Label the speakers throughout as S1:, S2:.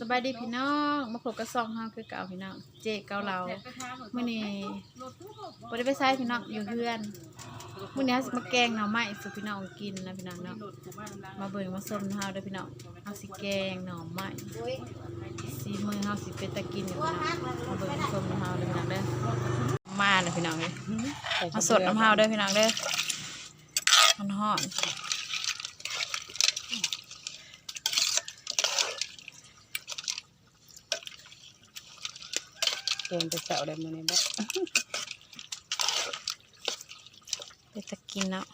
S1: สบายดีพี่น้องมาพบกับซองเฮาคือเก่าพี่น้อง เจเกาเราเมื้อนี้บ่ได้ไปใช้พี่น้องอยู่เพื่อนเมื้อนี้มาแกงหน่อไม้สู่พี่น้องกินนะพี่น้องเนาะมาเบิ่งมาส้มเฮาเด้อพี่น้องเฮาสิแกงหน่อไม้สีมือเฮาสิเป็นตะกินอยู่พี่น้องมาเบิ่งมาส้มเฮาเด้อพี่น้องเด้อมาเด้อพี่น้องเด้อมาสดน้ำเฮาเด้อพี่น้องเด้อมันฮ้อน
S2: งไปเสาได้มื้อนี้บ่
S1: เป็นตะกินเนาะ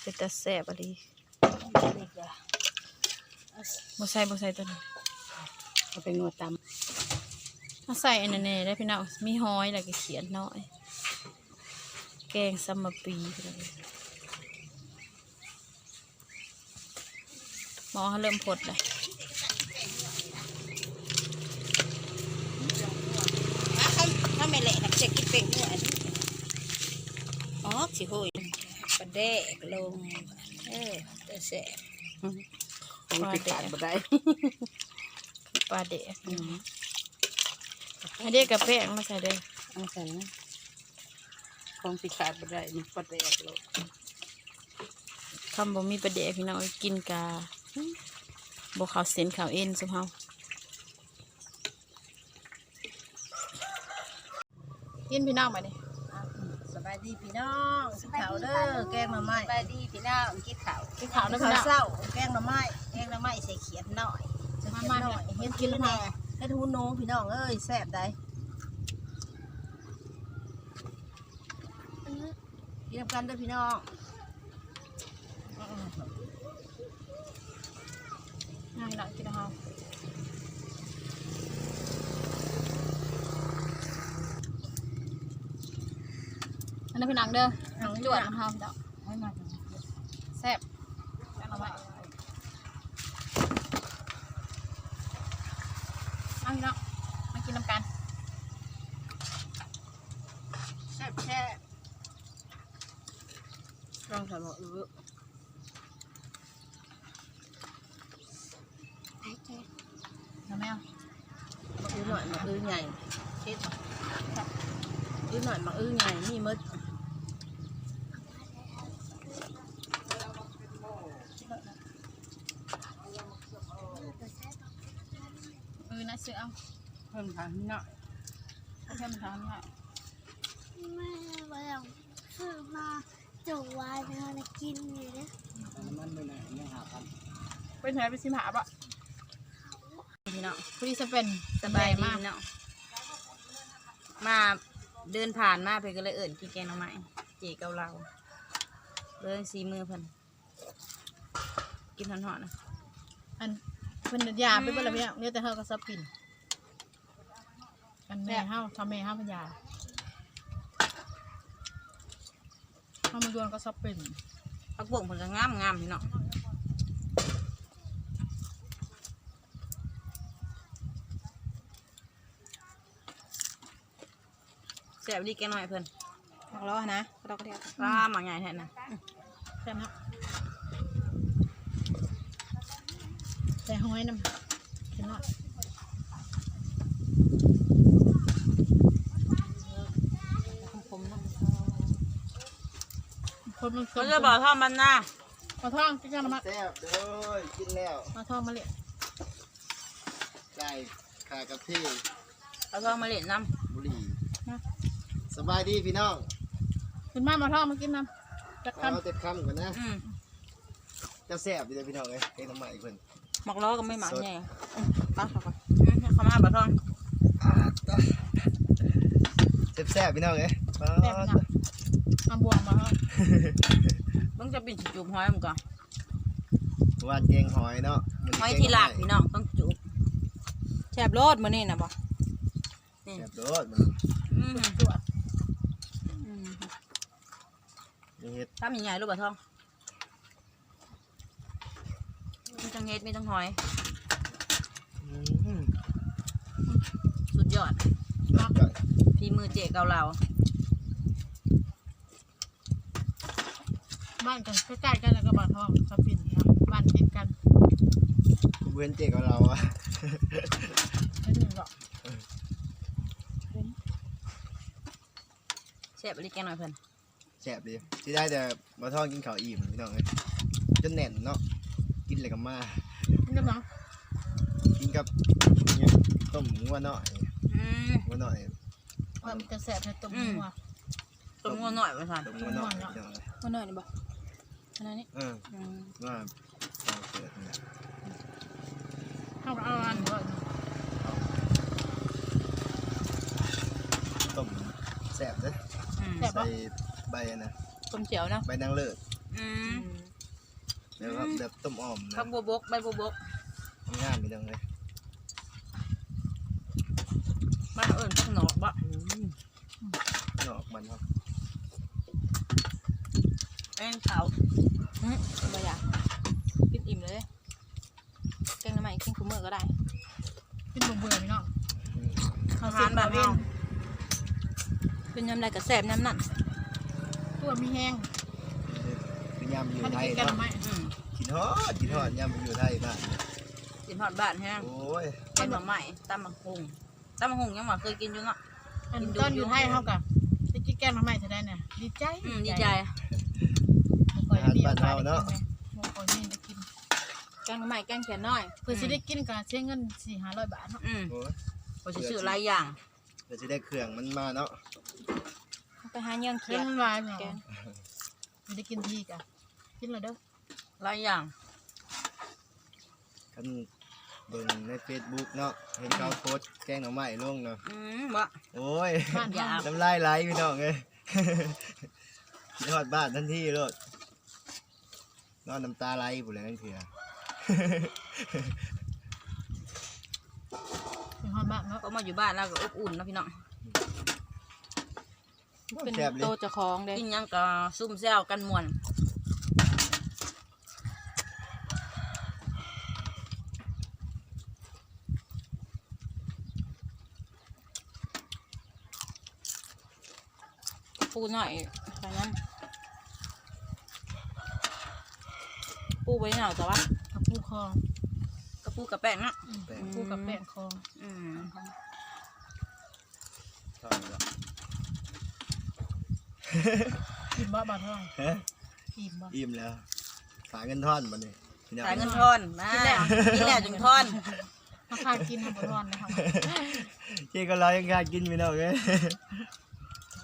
S1: เป็นตะแซ่บอะดิบ่ใส่บ่ใส่ตัวนี้
S2: เอาไปงวดตำ
S1: มาใส่อันนั้นแน่ได้พี่น้องมีหอยแล้วก็เขียนน้อย แกงซัมมะปีพี่น้องหมอเขาเริ่มพดเลย
S2: ถ้าไม่เละนักจะกินเป็นหัวอันนี้อ๋อ สิโหยปลาแดกลง เออแต่แซ่บมันไปขาดบ่ได้
S1: ปลาเดะอันนี้กับแป้งมาใส่เด้อ
S2: เอาใส่นะของสิขาดบ่ได้นี่ปลาแดกลง
S1: คำบ่มีปลาเดะพี่น้องกินกาบ่ข้าวเส้นข้าวเอ็นสุเฮากินพี่น้องมาดิ
S3: ส บายดีพี่น้องสิขาวเด้อแกงหน่อไม้
S2: สบายดีพี่น้องกินข้าว
S1: กินข้าว
S3: ข้า
S1: เด้อพี่น้อง
S3: วเศร้าแกงหน่อไม้แกงหน่อไม้ใส่เขียดหน่อยใส่
S1: มา
S3: เขียด
S1: มา
S3: หน่อย
S1: เนี่ย
S3: เฮ็ดกินแล้วแน่เฮ็ดหูหนูพี่น้องเอ้ยแซ่บได้กินนำกันเด้อพี่น้อง
S1: นั่งพี่น้องกินเอาอั นนี้พี่น้องเด้อจวดของเฮาพี่น้อง
S3: ให้มา
S1: แซ่บแซ่บเอาไว้เอาพี่น้องมากินน้ำกัน
S3: แซ่บแซ่บลองทำหมดรู้
S1: น้ำแมว
S3: มาอื้อหน่อยมาอื้อใหญ่เช็ดอื้อหน่อยมาอื้อใหญ่นี่มด
S1: เออนะเสือเอา
S2: เพิ่มทาง หน่อย
S1: เอาแค่มันทำนี่ค่ะ
S4: แม่ว่าเราซื้อมาจุวายไปทำกินอยู่นะ
S1: เป็นแผลเป็นสิมหาปะ
S2: พี่น้อง
S1: พอดีจะเป็น
S2: สบายดี
S1: มาก
S2: พี่น้องมาเดินผ่านมาเพิ่นก็เลยเอิ้นกินแกงหน่อไม้เจเกาเราเบิ่งสีมือเพิ่นกินหอนๆนะ
S1: อันเป็นยาไปเบ่ละพี่น้องเนี่ยแต่เฮาก็ซับกิน อันแม่เฮาทำแม่เฮาเป็นยาเฮามันดวนก็ซับเป็น
S2: ผักบุ้งเพิ่นก็งามงามพี่น้องแซ่บดีแกงหน่อยเพิ่น
S3: มักล้อนะก็ต้องเรียก
S2: ปลาหมักใหญ่แท้น่ะ
S1: แซ่บนะใส่หอยน้ำเขียนหน่อย
S2: คมๆเนาะ
S1: คนมัน
S2: เขาจะบอกท่อมันนะ
S1: มาท่องกินกันมา
S5: แซ่บเด้อกินแล้ว
S1: มาท่องมาเลย
S5: ไก่ขากะเพรา
S2: เอาท่อมาเล่นน้
S5: บุหรี่สบายดีพี่น้อง
S1: ขึ้นมามาท่องมากินน้ำจัก
S5: เอา
S1: คำ
S5: เต็มคำก่อนนะำ
S2: อืม
S5: เจ้าแซ่บดีเลยพี่น้องเอ้ยเอ้ยน้ำใหม่เพิ่น
S2: หมักล้อก็ไม่หมักใหญ่อืมเปักเข้าไปอืมเขามาบ่ท่อง
S5: อ่าต่อแซ่บๆพี่น้องเอ้ยป๊า
S1: แซ่บ
S5: ด
S1: นะ เอาบวงมาท่อง
S2: ต้องจะปิดจุบหอยมันก่อน
S5: วานแกงหอยเนาะมื้
S2: หอย
S5: แกง
S2: ที่ลาก
S5: ห
S2: พี่น้องต้องจุบ
S3: แซ่บโลดมื้อนี้นะบ่
S5: แซ่บโดดมัน
S2: อืม
S1: จวด
S2: อืม
S5: นี่เฮ็ด
S2: ถ้ามีใหญ่รูปบ่ท่องมีทั้งเฮ็ดมีทั้งหอย
S5: อืม
S2: สุดยอด
S5: จ่อย
S2: ฝีมือเจ๊เกาเหลา
S1: บ้านกันใกล้ๆกันแล้วก็บ้านท่องเขาปิ่นครับบ้านติดกัน
S5: กูเว้นเจ๊กับเราอะ
S1: ไม่ถึงหรอก
S2: แซ่บอีกแกงหน่อยเพิ่น
S5: แสบดีที่ได้แต่มาทอดกินข้าวอิ่มพี่น้องเอ้ยจนแน่นเนาะกินอะไรกันมา
S1: นี่ก็เนาะ
S5: กินกับเนี่ยต้มงัวหน่อย
S2: อืม
S5: งัวหน่อย
S1: ว่ามันจะแสบในตุ่มหัว
S2: ต้มงัวหน่อยว่าซั่น
S5: ต้มงัวหน่อยพี่น้องเอ้ย
S2: งัวหน่อยนี่บ่ อันนั้นนี่
S5: เออ
S2: อืม
S5: ว่าเอาเกิดนี่แหละ
S1: ข้าวเอาอันก่อน
S5: ต้มแสบเด้อ
S2: อืม
S5: ใส่ใบอันนะ
S2: ต้มเจียวเนาะ
S5: ใบนางเลิศ
S2: อืม
S5: แล้วก็แบบต้มอ่อมนะ
S2: ผักบัวบกใบบัวบก
S5: งามพี่น้องเลย
S2: บ้านเอิ้นผักหนอกบ่
S5: หนอกมันครับ
S2: แป้งขาวอืมบ่อยากกินอิ่มเลยแกงน้ำใหม่กินคุมื้อก็ได้
S1: กินเบื่อๆพี่น้อง
S5: อืม
S1: ข้าว
S2: อา
S1: เสร็
S2: หาร
S1: จ
S2: แบ
S1: แบบบ
S2: เฮา
S1: เอง
S2: เป็นยำใดก็แซ่บยำนั่น
S1: ตัวมีแห้ง
S5: คือยำอยู่
S1: มัน
S5: ไทย
S1: กินกัน
S5: เนาะ
S1: ไหม
S2: อืม
S5: กินฮอดกินฮอดยำอยู่ไทยบ้าน
S2: กินฮอดบ้านแฮง
S5: โอ้ย
S2: แกงหน่อไม้ตำบักหุ่งตำบักหุ่งยังบ่เคยกินอยู่เนาะ
S1: อันต้นอยู่ไทยเท่ากับจะกินแกงมาใหม่จะได้เนี่ยดีใจ
S2: อืมดีใจ
S1: บ่ค่อยมีโอกาสได้กินไหมบ่ค่อยมีได้กิน
S2: แกงหน่อไม้แกงเขียนน้อย
S1: เพื่อสิได้กินก็เสียเงินสี่ห้าร้อยบาทเนาะ
S2: อืม
S5: โอ้ย
S2: บ่สิซื้อหลายอย่าง
S5: เดี๋ยวจะได้เครื่องมันมาเนาะ
S2: ไปหาเยื่อง
S1: เขี
S2: เขี
S1: ย
S2: ย
S1: น
S2: ด
S1: มันวายเนาะ
S2: แกง
S1: ไม่ได้กินทีกะกินเลยเด้อ
S2: หลายอย่าง
S5: กันเบิ่งใน Facebook เนาะเห็นเขาโพสต์แกงหน่อไม้ลงเนาะ
S2: อืมบ่
S5: โอ้ย
S1: บ้าน
S2: อย่า
S1: เฮา
S5: น้ำลายไหลพี่น้องเอ้ยกินฮอดบ้านทันทีโลดนอนน้ำตาไหลผู้ใดนั่นคือ
S1: เป็นฮอดบ้านเนาะ
S2: ก็มาอยู่บ้านแล้วก็อบอุ่นเนาะพี่น้อง
S5: เป็นแสบเลย
S2: โตเจะคองเด้กินหยังก็ซุ่มแซวกันม่วนปูหน่อยใส่น้ำปูไว้หน่อยจ้ะวะ
S1: กับผู้ครอง
S2: กระปูกับแป้งอะ
S1: อืม
S5: แป้ง
S1: ผู้กับแป้งครอง
S2: อืม
S5: ชอบแล้ว
S1: อิ่มบ่บาทเท่าไหร่
S5: ฮะ
S1: อิ่มบ่
S5: อิ่มแล้ว สายเงินท่อนมาเนี่ยพี่น้อง
S2: สายเงินทอนมากินแล้วกินแล้วจึงทอน
S1: ราคากินทำบ่ร้อนนะครับ
S5: เจ๊ก็รอยังกล้ากินพี่น้องเอ้ย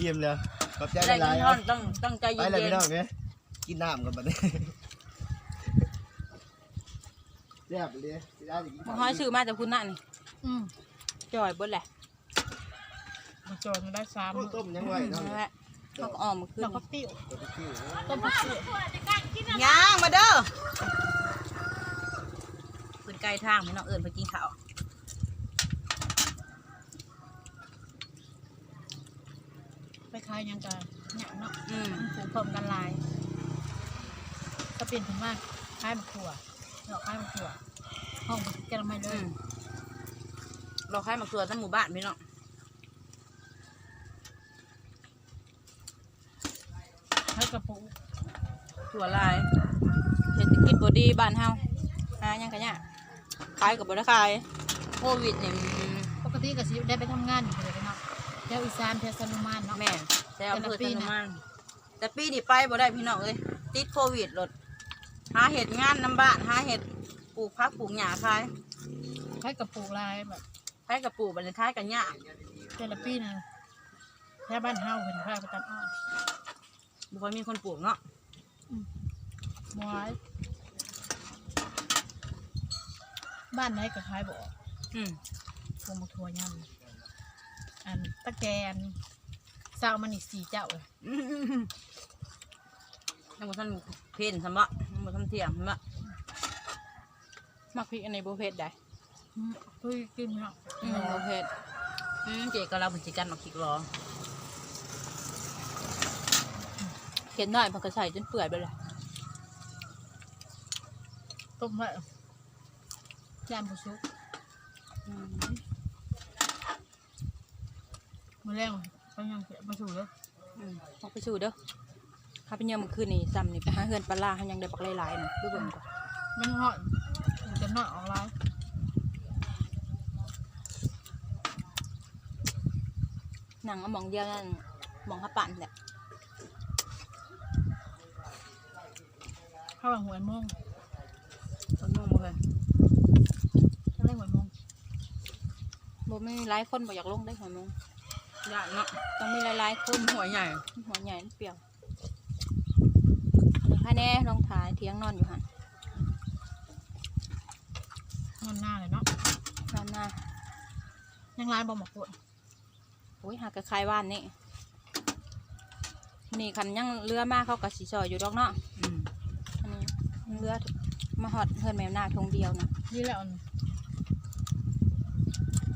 S5: อิ่มแล้วขอบใจ
S2: ได้
S5: หลา
S2: เงิ
S5: ย
S2: น
S5: ๆ
S2: ทอ
S5: เอา
S2: นต้องต้องใจ
S5: ไป
S2: เย็น
S5: เลยพี่น้องเอ้ยกินน้ำกันบัดนี้แซ่บเลยสิได้สิกิน
S2: ๆห้อยซื้อมาจากคุณนั่น
S1: อืม
S2: จ่อยเบิ้ลแหละ
S1: มาจอดมาได้สาม
S5: โอ้ต้มยังไงเนาะ
S2: นั่นแหละเขาก็ออมมาขึ้น
S1: ดอกผักติ้ว
S5: ตัวพี่
S1: ต้มผักติ้ว
S2: ย่างมาเด้อปืนไกลทางพี่น้องเอิญไปกินข้าว
S1: ไปขายหยังกันหยังเนาะ
S2: อืม
S1: มันผูกเพิ่มกันหลาย ก็เปลี่ยนถึงว่าขายมะขัวดอกขายมะขัว ห้องแกงไม่เล
S2: อื
S1: ย
S2: มเราค่ายมาเกลือทั้งหมู่บ้านพี่น้อง
S1: ให้กระปุก
S2: ถั่วลายเศรษฐกิจบดีบ้านเฮาหาหยังกันเนี่ยขายกับบได้ขายโควิดนี่อืม
S1: ปกติก็สิได้ไปทำงานอยู่เลยเนาะแถวอีสานแถวสนุมานเนาะ
S2: แม่แต่อำเภอ
S1: แต่ละปี
S2: ตะ
S1: น่ะ
S2: นุมานแต่ปีนี้ไปบ่ได้พี่น้องเอ้ยติดโควิดรถหาเห็ดงานน้ำบ้านหาเห็ด ปลูกพักปลูกหญ้าขาย
S1: ให้กระปุกลายแบบ
S2: ขายกับปลูกบัดนท้ายกันหญ้า
S1: แต่ละปีนะแถวบ้านเฮาเห็นพาไปตัดอ้อย
S2: บ่ค่อยมีคนปลูกเนาะ
S1: หมวยบ้านไหนก็ขายบ่ออก
S2: อืม
S1: พวงมาทัวยำอันตะแกนเศร้ามันอีกสี่เจ้าเลย
S2: อืมยังบ่ทันเพ่นซะบ่ยังบ่ทันเที่ยงซะบ่ มักพริกอันนี้บ่เผ็ดได้
S1: อืมเฮ้ยกินเนาะ
S2: อืมบ่เผ็ดอืมเจ๊ก็เราเป็นสิกันมักพริกรอเห็นหน่อยมันก็ใส่จนเปื่อยไปเลย
S1: ต้มไว้ยามผู้ชุก
S2: อืม
S1: มาแรงไปยังเสียมาสู่เลย
S2: อืมออกไปสู่เด้อข้าเป็นยังมื้อคืนนี่ซ้ำนี่ไปหาเฮือนปลาร้าหายังได้บักหลายๆนี่ดูเบิ่งก่อน
S1: มันหอดมัน นอยออกลา
S2: หนังเอาหมองเดียวนั่นหมองข้าปั่นแหละ
S1: ข้าหลังหัวโมง
S3: ต้นมงบ่เคย
S1: จะเล่นหัวโมง
S2: บ่มีหลายคนบ่อยากลงได้หัวโมง
S3: ยากเนาะ
S2: ต้องมีหลายๆคน
S3: หัวใหญ่
S2: หัวใหญ่เปรียวนี่ค่ะแน่ลองถ่ายเที่ยงนอนอยู่หัน
S1: นอนหน้าเลยเนาะ
S2: นอนหน้า
S1: ยังร้ายบ่หมกปวด
S2: โอ้ยหากระคายว่านนี่นี่คันยังเรือมาเขากับสีซอยอยู่ดอกเนาะ
S3: อืม
S2: อันนี้เรือมาหอดเฮือนแมวหน้าทงเดียวนะ
S1: นี่แหละอัน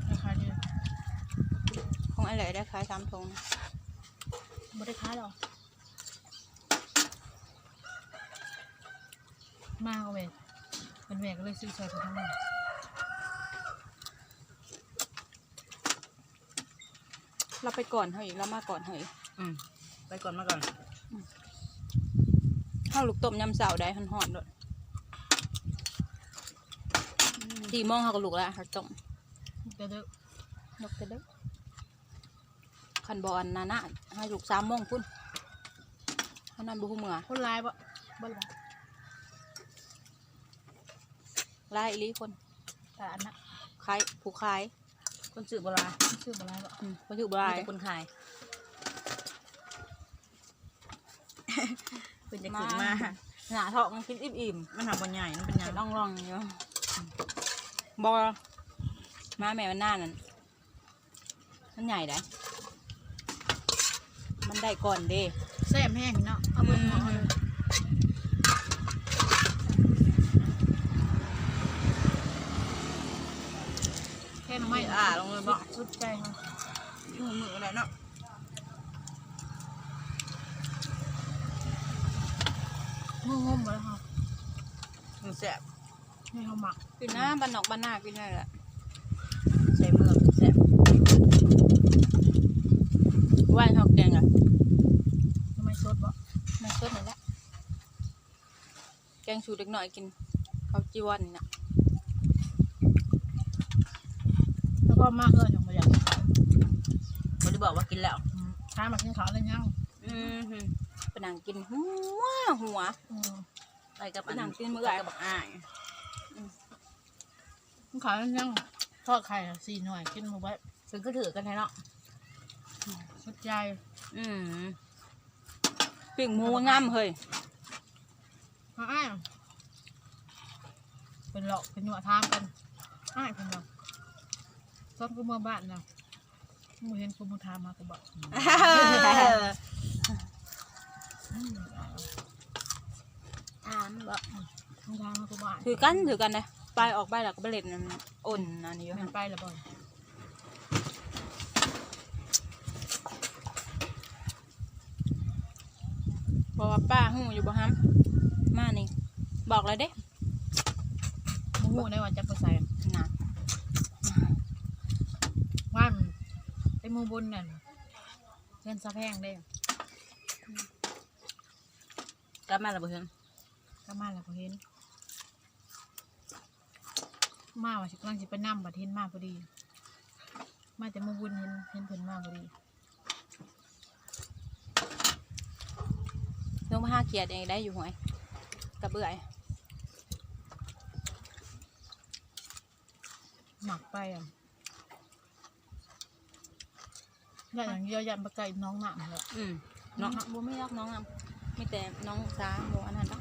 S1: ราคาดี
S2: ของอะไรได้ขายสามทง
S1: ไม่ได้ค้ายหรอกมากเว้ยเป็นแหวกก็เลยซื้อใส่ไปทั้งหมด
S2: เราไปก่อนเขาอีกเรามาก่อนเขาอีก
S3: อืมไปก่อนมาก่อน
S2: ข้าวลูกต้มยำเสาได้หอนๆด้วยสี่โมงเขาก็ลูกแล้วเขาต้ม
S1: เดี๋ยวเดี๋ยวน
S2: กไปเด้อขันบอลนานะให้ลูกสามโมงพุ่นเขานอนบุหูเมือ
S1: คนร้ายบ่บ่หรอ
S2: ไล่อีหลีคน
S1: แต่อันนั้น
S2: ขายผู้ขาย
S3: คนสื่อโบราณ
S1: ชื่อบ่ร้ายบ่
S2: อืมคนอยู่บ่
S3: มี
S2: ได้
S3: แต่คนขายเป็นจะขึ้นมา
S2: หนาทองกินอิ่ม
S3: มันหาบนใหญ่นั่นเป็น
S2: ๆ
S3: หยั
S2: จะ
S3: ง
S2: ล่องร่องๆอยู่บอมาแม่วันหน้านั่นมันใหญ่ได้มันได้ก่อนเด้
S1: แซ่บแห้งเนาะเอาเบิ่งหมอเลยแค่น้ำ
S3: ไม่
S1: ไม่
S3: อ่าลงเลยบ่
S1: สุดใจค่ะ
S3: ยุ่งมืออะไรเนาะ
S1: งงงๆไปแล้วค่ะ
S3: มันแซ่บ
S1: ให้เขาหมัก
S2: กินน้ำบันนอกบันหน้ากินได้แหละ
S3: ใส่มือแซ่บ
S2: ว่านเขาแกงอะ
S1: ทำไมสดบ่
S2: มันสดนี่แหละแกงชูเด็กหน่อยกินข้าวจีวันนี่นะ
S1: แล้วก็มากเลยอย่างประหยัด
S3: บ่ได้บอกว่ากินแล้ว
S1: อืมช้ามากินข้าวแล้วยัง
S2: อืมหืมไปนั่งกินหัวหัว
S1: อืม
S3: ไปกับ
S2: ไปนั่งกินมื้อไหน
S3: กับบักอ้าย
S1: กินข้าวแล้วยังทอดไข่อะสี่หน่วยกินหมูไว้
S3: ซึ่งก็ถือกันให้เนาะ
S1: สุดใจ
S3: อืม
S2: ปิ้งหมูงามเฮ้ย
S1: มาอ้ายเป็นหลอกเป็นหนวดทามกันอ้ายเป็นหลอกซ้อนกูเมื่อบ้านนะ มูเห็นกูมูทามมากูบอกอืม
S2: ถามบ่
S1: มูทามมากูบอก
S2: ถือกันถือกันเลยไปออกไปแล้วก็ไปเล่นนั่นอ่นอันนี้อยู่
S1: มันไปและบ่อย
S2: เพราะว่าป้าหูอยู่บ่ฮัมมานี่บอกเลยเด้
S1: มูหูในวันจะไปใส่
S2: นะ
S1: ว่าน ไอ้หมูบุญนั่นเงินซะแพงเด้
S3: กลับมาแล้วบ่เพิ่น
S1: ก็มาแล้วก็เห็น มาว่าสิกำลังสิไปนำบัดเห็นมาพอดี มาแต่หมูบุญเห็นเห็นเพิ่นมาพอดี
S2: ลงมาหาเขียดเองได้อยู่หวยกระเบื่อย
S1: หมักไปอะ ได้อย่างเดียวยันปลาไก่น้องหนักเลย
S3: อืม
S2: น้อ
S3: เนาะ
S2: งบัไม่รักน้องอะมีแต่น้องสาโมอันนั้นปะ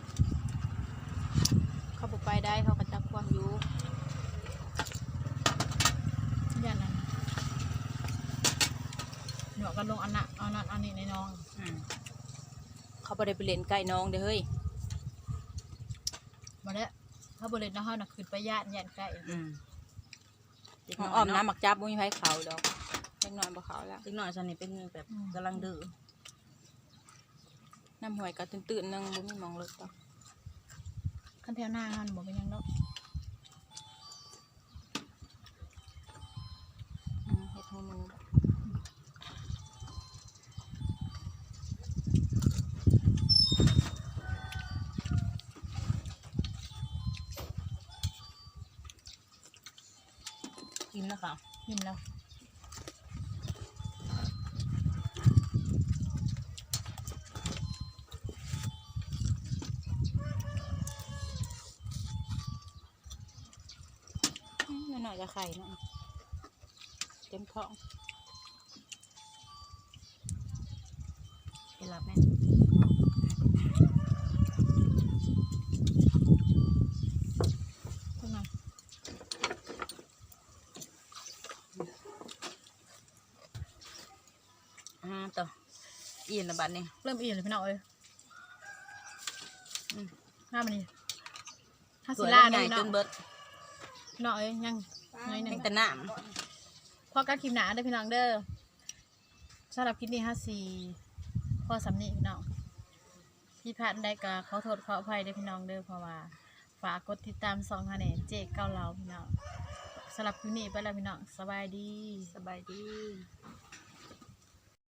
S2: เขาบอกไปได้เขาก็จับความอยู่
S1: ยันนั้นหนวกกันลงอันน่ะเอานั่นอันนี้ในน้อง
S3: อืม
S2: เขาบ่ได้ไปเล่นไก่น้องเด้อเฮ้ย
S1: มาแล้วถ้าบริเวณน้าเขาน่ะขึ้นไปย่านย่านใกล้
S3: อืม
S2: ของอ้อมน้ำหมักจับบ่มีไผเขาดอก เล็กน้อยบ่เขาแล้ว
S3: เล็กน้อยฉันนี่เป็นแบบกำลังดื้อ
S2: น้ำหวยก็ตื่นๆนึงบ่มีหมองเลิกดอก
S1: ขั้นแถวหน้าเขาน่ะบอกเป็นหยังดอก
S2: อืมเฮ็ดหัวมือกินนะคะ
S1: ยิ้มแล้ว
S2: น่อยๆกับไข่เนาะเต็มท้องไปรับแม่
S1: ขึ้นมา
S2: อ่าต่ออีนละบัดนี้
S1: เริ่มอิ่มเลยพี่น้องเอ้ย
S2: อืม
S1: ห้ามันนี่ห้า
S2: ส
S1: สิ
S2: วย
S1: ลา
S2: ให
S1: ได้
S2: ญ่
S1: พี่น้
S2: จ
S1: อง
S2: นเบิด
S1: พี่น้องเอ้ยยัง น้อยหนึ่
S2: ยัง
S1: ง
S2: แต่น้
S1: พอการคลิปหนาได้อพี่น้องเด้อสำหรับคลิปนี้ห้าสี่พอสำนีพี่น้องพี่พัดได้ก็ขอโทษขออภัยเด้อพี่น้องเด้อเพราะว่าฝากกดติดตามสองคะแนนเจ๊เก้าเราพี่น้องสำหรับคลิปนี้ไปแล้วพี่น้องสบายดีำ
S2: สบายดี